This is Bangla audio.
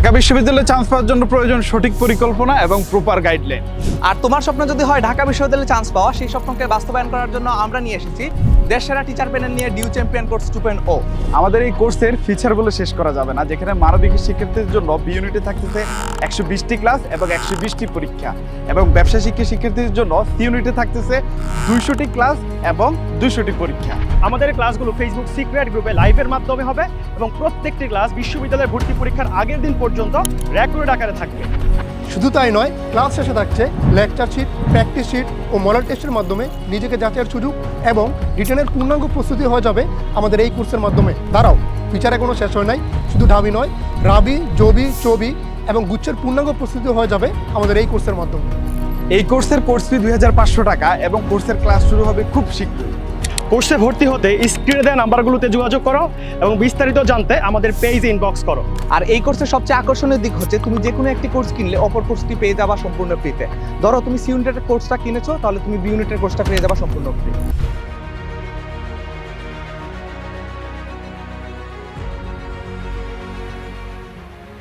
ঢাকা বিশ্ববিদ্যালয়ে চান্স পাওয়ার জন্য প্রয়োজন সঠিক পরিকল্পনা এবং প্রপার গাইডলাইন আর তোমার স্বপ্ন যদি হয় ঢাকা বিশ্ববিদ্যালয়ে চান্স পাওয়া সেই স্বপ্নকে বাস্তবায়ন করার জন্য আমরা নিয়ে এসেছি দেশ সেরা টিচার প্যানেল নিয়ে DU champion course two point o আমাদের এই কোর্সের ফিচার বলে শেষ করা যাবে না যেখানে মানবিক শিক্ষার্থীদের জন্য বি ইউনিটে থাকতেছে একশো বিশটি ক্লাস এবং একশো বিশটি পরীক্ষা এবং ব্যবসা শিক্ষা শিক্ষার্থীদের জন্য সি ইউনিটে থাকতেছে দুইশোটি ক্লাস এবং দুইশোটি পরীক্ষা। আমাদের ক্লাসগুলো ফেসবুক সিক্রেট গ্রুপে লাইভের মাধ্যমে হবে এবং প্রত্যেকটি ক্লাস বিশ্ববিদ্যালয়ের ভর্তি পরীক্ষার আগের দিন পর্যন্ত রেকর্ড আকারে থাকবে। শুধু তাই নয় ক্লাস শেষে থাকছে লেকচার শিট প্র্যাকটিস শিট ও মডেল টেস্টের মাধ্যমে নিজেকে যাচাইয়ের সুযোগ এবং রিটার্নের পূর্ণাঙ্গ প্রস্তুতি হয়ে যাবে আমাদের এই কোর্সের মাধ্যমে। দাঁড়াও ফিচারে কোনো শেষ হয় নাই শুধু ঢাবি নয় রাবি জবি চবি এবং গুচ্ছের পূর্ণাঙ্গ প্রস্তুতি হয়ে যাবে আমাদের এই কোর্সের মাধ্যমে। এই কোর্সের কোর্স ফি দুই হাজার পাঁচশো টাকা এবং কোর্সের ক্লাস শুরু হবে খুব শীঘ্রই। কোর্সে ভর্তি হতে স্ক্রিনে দেওয়া নাম্বারগুলোতে যোগাযোগ করো এবং বিস্তারিত জানতে আমাদের পেজ ইনবক্স করো। আর এই কোর্সের সবচেয়ে আকর্ষণীয় দিক হচ্ছে তুমি যে কোনো একটি কোর্স কিনলে অপর কোর্সটি পেয়ে যাবা সম্পূর্ণ ফ্রিতে ধরো তুমি সি ইউনিটের কোর্সটা কিনেছো, তাহলে তুমি বি ইউনিটের কোর্সটা পেয়ে যাবা সম্পূর্ণ ফ্রি